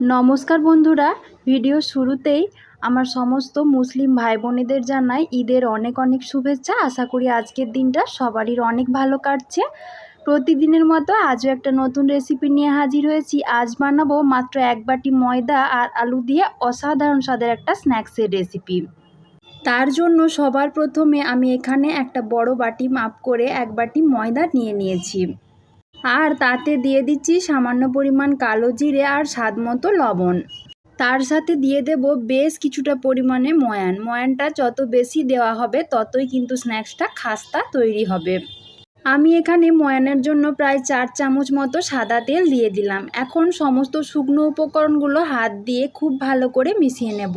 নমস্কার বন্ধুরা, ভিডিও শুরুতেই আমার সমস্ত মুসলিম ভাই বোনেদের জানাই ঈদের অনেক অনেক শুভেচ্ছা। আশা করি আজকের দিনটা সবারই অনেক ভালো কাটছে। প্রতিদিনের মতো আজও একটা নতুন রেসিপি নিয়ে হাজির হয়েছি। আজ বানাবো মাত্র এক বাটি ময়দা আর আলু দিয়ে অসাধারণ স্বাদের একটা স্ন্যাক্সের রেসিপি তার জন্য সবার প্রথমে আমি এখানে একটা বড় বাটি মাপ করে এক বাটি ময়দা নিয়ে নিয়েছি। আর তাতে দিয়ে দিচ্ছি সামান্য পরিমাণ কালো জিরে আর স্বাদ মতো লবণ। তার সাথে দিয়ে দেব বেশ কিছুটা পরিমাণে ময়ান। ময়ানটা যত বেশি দেওয়া হবে, ততই কিন্তু স্ন্যাক্সটা খাস্তা তৈরি হবে। আমি এখানে ময়ানের জন্য প্রায় চার চামচ মতো সাদা তেল দিয়ে দিলাম। এখন সমস্ত শুকনো উপকরণগুলো হাত দিয়ে খুব ভালো করে মিশিয়ে নেব।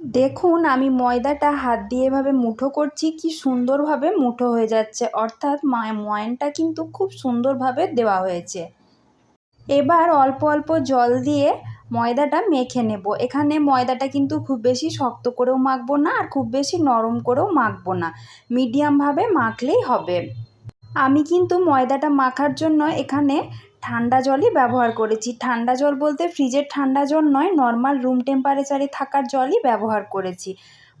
দেখুন, আমি ময়দাটা হাত দিয়ে এভাবে মুঠো করছি, কি সুন্দরভাবে মুঠো হয়ে যাচ্ছে। অর্থাৎ ময়ানটা কিন্তু খুব সুন্দরভাবে দেওয়া হয়েছে। এবার অল্প অল্প জল দিয়ে ময়দাটা মেখে নেব। এখানে ময়দাটা কিন্তু খুব বেশি শক্ত করেও মাখবো না, আর খুব বেশি নরম করেও মাখবো না। মিডিয়ামভাবে মাখলেই হবে। আমি কিন্তু ময়দাটা মাখার জন্য এখানে ঠান্ডা জলই ব্যবহার করেছি। ঠান্ডা জল বলতে ফ্রিজের ঠান্ডা জল নয় নর্মাল রুম টেম্পারেচারে থাকার জলই ব্যবহার করেছি।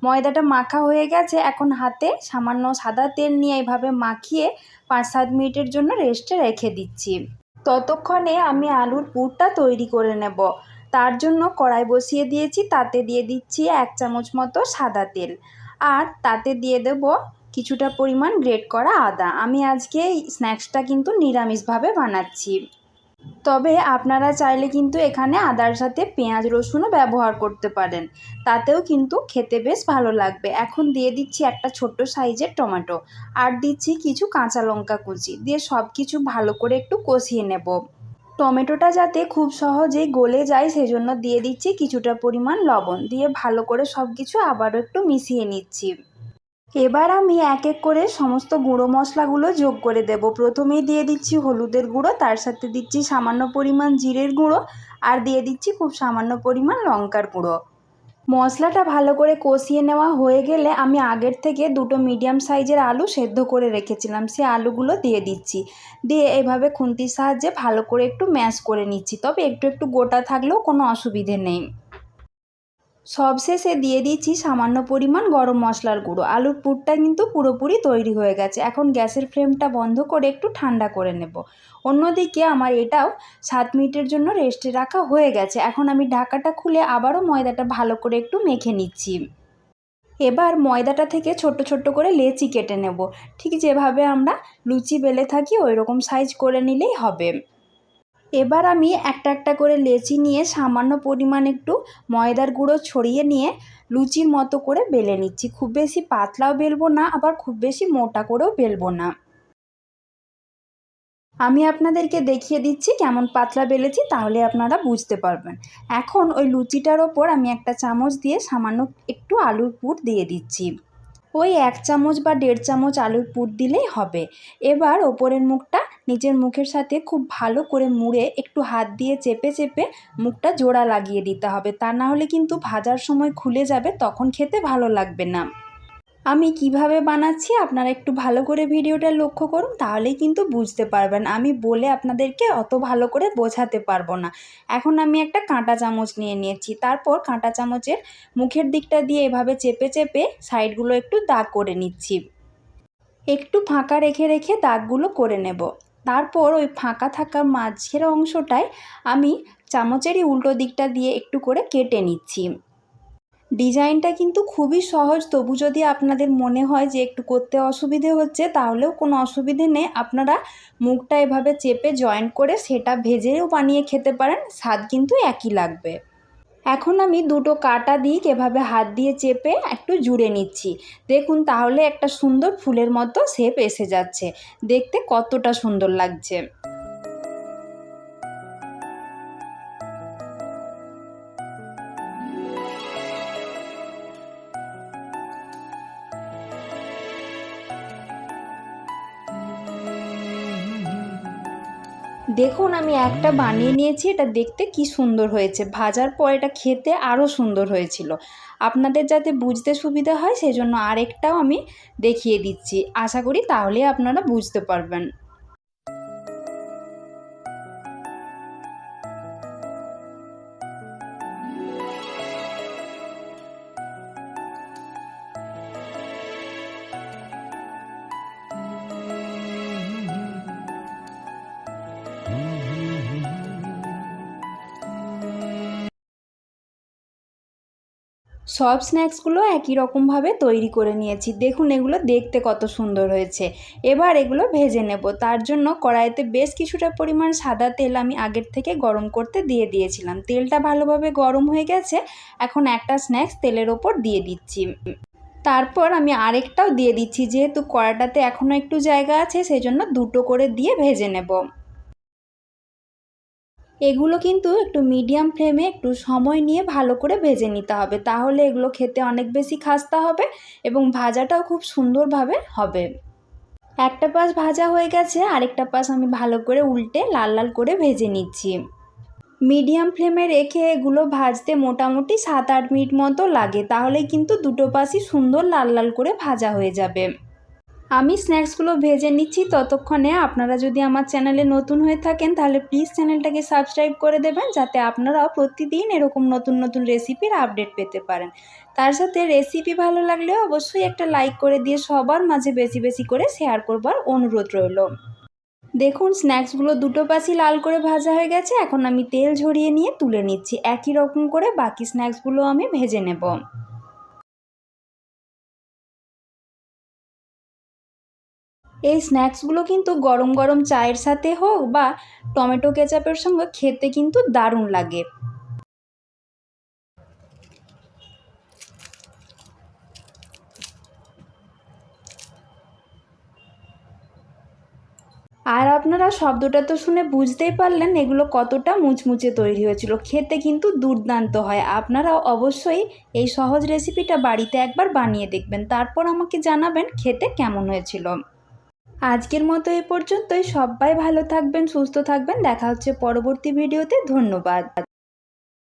ময়দাটা মাখা হয়ে গেছে, এখন হাতে সামান্য সাদা তেল নিয়ে এভাবে মাখিয়ে পাঁচ সাত মিনিটের জন্য রেস্টে রেখে দিচ্ছি। ততক্ষণে আমি আলুর পুরটা তৈরি করে নেব। তার জন্য কড়াই বসিয়ে দিয়েছি, তাতে দিয়ে দিচ্ছি এক চামচ মতো সাদা তেল। আর তাতে দিয়ে দেব কিছুটা পরিমাণ গ্রেট করা আদা। আমি আজকে এই স্ন্যাক্সটা কিন্তু নিরামিষভাবে বানাচ্ছি। তবে আপনারা চাইলে কিন্তু এখানে আদার সাথে পেঁয়াজ রসুনও ব্যবহার করতে পারেন। তাতেও কিন্তু খেতে বেশ ভালো লাগবে। এখন দিয়ে দিচ্ছি একটা ছোট্ট সাইজের টমেটো। আর দিচ্ছি কিছু কাঁচা লঙ্কা কুচি। দিয়ে সব কিছু ভালো করে একটু কষিয়ে নেব। টমেটোটা যাতে খুব সহজেই গলে যায়, সেজন্য দিয়ে দিচ্ছি কিছুটা পরিমাণ লবণ। দিয়ে ভালো করে সব কিছু আবারও একটু মিশিয়ে নিচ্ছি। এবার আমি এক এক করে সমস্ত গুঁড়ো মশলাগুলো যোগ করে দেব। প্রথমেই দিয়ে দিচ্ছি হলুদের গুঁড়ো, তার সাথে দিচ্ছি সামান্য পরিমাণ জিরের গুঁড়ো, আর দিয়ে দিচ্ছি খুব সামান্য পরিমাণ লঙ্কার গুঁড়ো। মশলাটা ভালো করে কষিয়ে নেওয়া হয়ে গেলে আমি আগের থেকে দুটো মিডিয়াম সাইজের আলু সেদ্ধ করে রেখেছিলাম। সে আলুগুলো দিয়ে দিচ্ছি। দিয়ে এভাবে খুন্তির সাহায্যে ভালো করে একটু ম্যাশ করে নিচ্ছি। তবে একটু একটু গোটা থাকলেও কোনো অসুবিধে নেই। সবশেষে দিয়ে দিচ্ছি সামান্য পরিমাণ গরম মশলার গুঁড়ো। আলুর পুরটা কিন্তু পুরোপুরি তৈরি হয়ে গেছে। এখন গ্যাসের ফ্লেমটা বন্ধ করে একটু ঠান্ডা করে নেব। অন্যদিকে আমার এটাও সাত মিনিটের জন্য রেস্টে রাখা হয়ে গেছে। এখন আমি ঢাকাটা খুলে আবারও ময়দাটা ভালো করে একটু মেখে নিচ্ছি। এবার ময়দাটা থেকে ছোট্ট ছোট্ট করে লেচি কেটে নেব। ঠিক যেভাবে আমরা লুচি বেলে থাকি ওই রকম সাইজ করে নিলেই হবে। এবার আমি একটা একটা করে লেচি নিয়ে সামান্য পরিমাণ একটু ময়দার গুঁড়ো ছড়িয়ে নিয়ে লুচির মতো করে বেলে নিচ্ছি। খুব বেশি পাতলাও বেলবো না, আবার খুব বেশি মোটা করেও বেলবো না। আমি আপনাদেরকে দেখিয়ে দিচ্ছি কেমন পাতলা বেলেছি, তাহলে আপনারা বুঝতে পারবেন। এখন ওই লুচিটার ওপর আমি একটা চামচ দিয়ে সামান্য একটু আলুর পুর দিয়ে দিচ্ছি। ওই এক চামচ বা দেড় চামচ আলুর পুর দিলেই হবে। এবার ওপরের মুখটা নিজের মুখের সাথে খুব ভালো করে মুড়ে একটু হাত দিয়ে চেপে চেপে মুখটা জোড়া লাগিয়ে দিতে হবে। তা না হলে কিন্তু ভাজার সময় খুলে যাবে, তখন খেতে ভালো লাগবে না। আমি কীভাবে বানাচ্ছি আপনারা একটু ভালো করে ভিডিওটা লক্ষ্য করুন, তাহলেই কিন্তু বুঝতে পারবেন। আমি বলে আপনাদেরকে অত ভালো করে বোঝাতে পারব না। এখন আমি একটা কাঁটা চামচ নিয়ে নিয়েছি। তারপর কাঁটা চামচের মুখের দিকটা দিয়ে এভাবে চেপে চেপে সাইডগুলো একটু দাগ করে নিচ্ছি। একটু ফাঁকা রেখে রেখে দাগগুলো করে নেব। তারপর ওই ফাঁকা থাকা মাঝের অংশটায় আমি চামচেরই উল্টো দিকটা দিয়ে একটু করে কেটে নিচ্ছি। ডিজাইনটা কিন্তু খুবই সহজ। তবু যদি আপনাদের মনে হয় যে একটু করতে অসুবিধে হচ্ছে, তাহলেও কোনো অসুবিধে নেই। আপনারা মুখটা এভাবে চেপে জয়েন্ট করে সেটা ভেজেও বানিয়ে খেতে পারেন। স্বাদ কিন্তু একই লাগবে। এখন আমি দুটো কাটা দিক এভাবে হাত দিয়ে চেপে একটু জুড়ে নিচ্ছি। দেখুন তাহলে একটা সুন্দর ফুলের মতো শেপ এসে যাচ্ছে। দেখতে কতটা সুন্দর লাগছে। দেখুন, আমি একটা বানিয়ে নিয়েছি, এটা দেখতে কি সুন্দর হয়েছে। ভাজার পর এটা খেতে আরও সুন্দর হয়েছিল। আপনাদের যাতে বুঝতে সুবিধা হয় সেই জন্য আরেকটাও আমি দেখিয়ে দিচ্ছি। আশা করি তাহলে আপনারা বুঝতে পারবেন। সব স্ন্যাক্সগুলো একই রকমভাবে তৈরি করে নিয়েছি। দেখুন, এগুলো দেখতে কত সুন্দর হয়েছে। এবার এগুলো ভেজে নেব। তার জন্য কড়াইতে বেশ কিছুটা পরিমাণ সাদা তেল আমি আগের থেকে গরম করতে দিয়ে দিয়েছিলাম। তেলটা ভালোভাবে গরম হয়ে গেছে। এখন একটা স্ন্যাক্স তেলের ওপর দিয়ে দিচ্ছি। তারপর আমি আরেকটাও দিয়ে দিচ্ছি, যেহেতু কড়াটাতে এখনও একটু জায়গা আছে সেই জন্য দুটো করে দিয়ে ভেজে নেব। এগুলো কিন্তু একটু মিডিয়াম ফ্লেমে একটু সময় নিয়ে ভালো করে ভেজে নিতে হবে। তাহলে এগুলো খেতে অনেক বেশি খাস্তা হবে এবং ভাজাটাও খুব সুন্দরভাবে হবে। একটা পাশ ভাজা হয়ে গেছে, আরেকটা পাশ আমি ভালো করে উল্টে লাল লাল করে ভেজে নিচ্ছি। মিডিয়াম ফ্লেমে রেখে এগুলো ভাজতে মোটামুটি সাত আট মিনিট মতো লাগে। তাহলেই কিন্তু দুটো পাশই সুন্দর লাল লাল করে ভাজা হয়ে যাবে। আমি স্ন্যাক্সগুলো ভেজে নিচ্ছি ততক্ষণে। আপনারা যদি আমার চ্যানেলে নতুন হয়ে থাকেন, তাহলে প্লিজ চ্যানেলটাকে সাবস্ক্রাইব করে দেবেন, যাতে আপনারাও প্রতিদিন এরকম নতুন নতুন রেসিপির আপডেট পেতে পারেন। তার সাথে রেসিপি ভালো লাগলেও অবশ্যই একটা লাইক করে দিয়ে সবার মাঝে বেশি বেশি করে শেয়ার করবার অনুরোধ রইল। দেখুন, স্ন্যাক্সগুলো দুটো পাশই লাল করে ভাজা হয়ে গেছে। এখন আমি তেল ঝরিয়ে নিয়ে তুলে নিচ্ছি। একই রকম করে বাকি স্ন্যাক্সগুলো আমি ভেজে নেব। এই স্ন্যাক্সগুলো কিন্তু গরম গরম চায়ের সাথে হোক বা টমেটো কেচাপের সঙ্গে খেতে কিন্তু দারুণ লাগে। আর আপনারা শব্দটা তো শুনে বুঝতেই পারলেন এগুলো কতটা মুচমুচে তৈরি হয়েছিল। খেতে কিন্তু দুর্দান্ত হয়। আপনারা অবশ্যই এই সহজ রেসিপিটা বাড়িতে একবার বানিয়ে দেখবেন। তারপর আমাকে জানাবেন খেতে কেমন হয়েছিল। আজকের মতো এ পর্যন্তই। সবাই ভালো থাকবেন সুস্থ থাকবেন। দেখা হচ্ছে পরবর্তী ভিডিওতে। ধন্যবাদ।